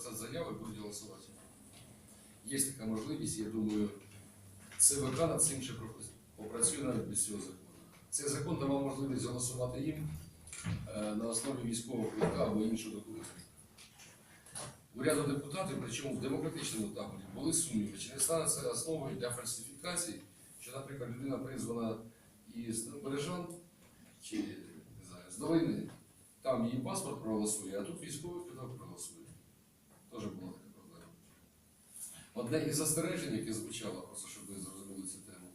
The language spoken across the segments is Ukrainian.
заяву і будуть голосувати. Є така можливість, я думаю, ЦВК над цим ще попрацює навіть без цього закону. Цей закон давав можливість голосувати їм е, на основі військового квитка або іншого документу. У ряду депутатів, причому в демократичному таборі, були сумніви, чи не стане це основою для фальсифікацій, що, наприклад, людина призвана із Бережан чи не знаю, з долини, там її паспорт проголосує, а тут військовий квиток проголосує. Одне із застережень, яке звучало, просто щоб ви зрозуміли цю тему,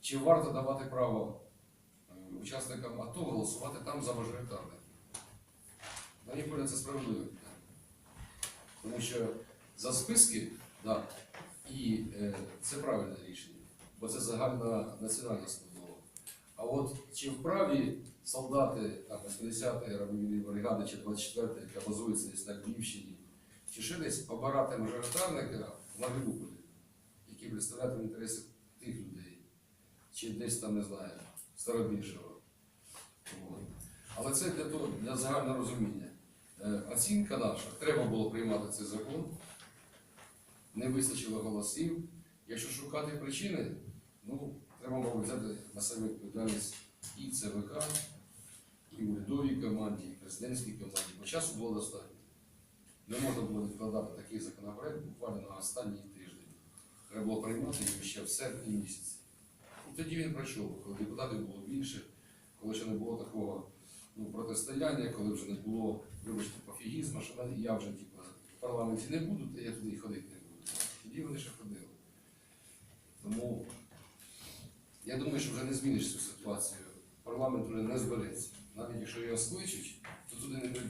чи варто давати право е, учасникам АТО голосувати там за мажоритарників? На мій погляд, це справедливе питання. Тому що за списки, да, і е, це правильне рішення, бо це загальна національна складова. А от чи вправі солдати там, 80-ї бригади чи 24-ї, яка базується десь на Львівщині, чи ще десь обирати мажоритарника Маріуполі, який представляє інтереси тих людей, чи десь там, не знаю, Старобільшого. Але це для того, для загального розуміння. Е, Оцінка наша, треба було приймати цей закон, не вистачило голосів. Якщо шукати причини, ну, треба, мабуть, взяти на себе відповідальність і ЦВК, і урядовій команді, і президентській команді, бо часу було достатньо. Не можна було відкладати такий законопроект останній тиждень. Треба було приймати його ще в серпні місяці. І тоді він пройшов, коли депутатів було більше, коли ще не було такого ну, протистояння, коли вже не було, вибачте, пофігізму, що я вже типу, в парламенті не буду, то я туди ходити не буду. Тоді вони ще ходили. Тому я думаю, що вже не зміниш цю ситуацію. Парламент вже не збереться. Навіть якщо його скличуть, то туди не прийдуть.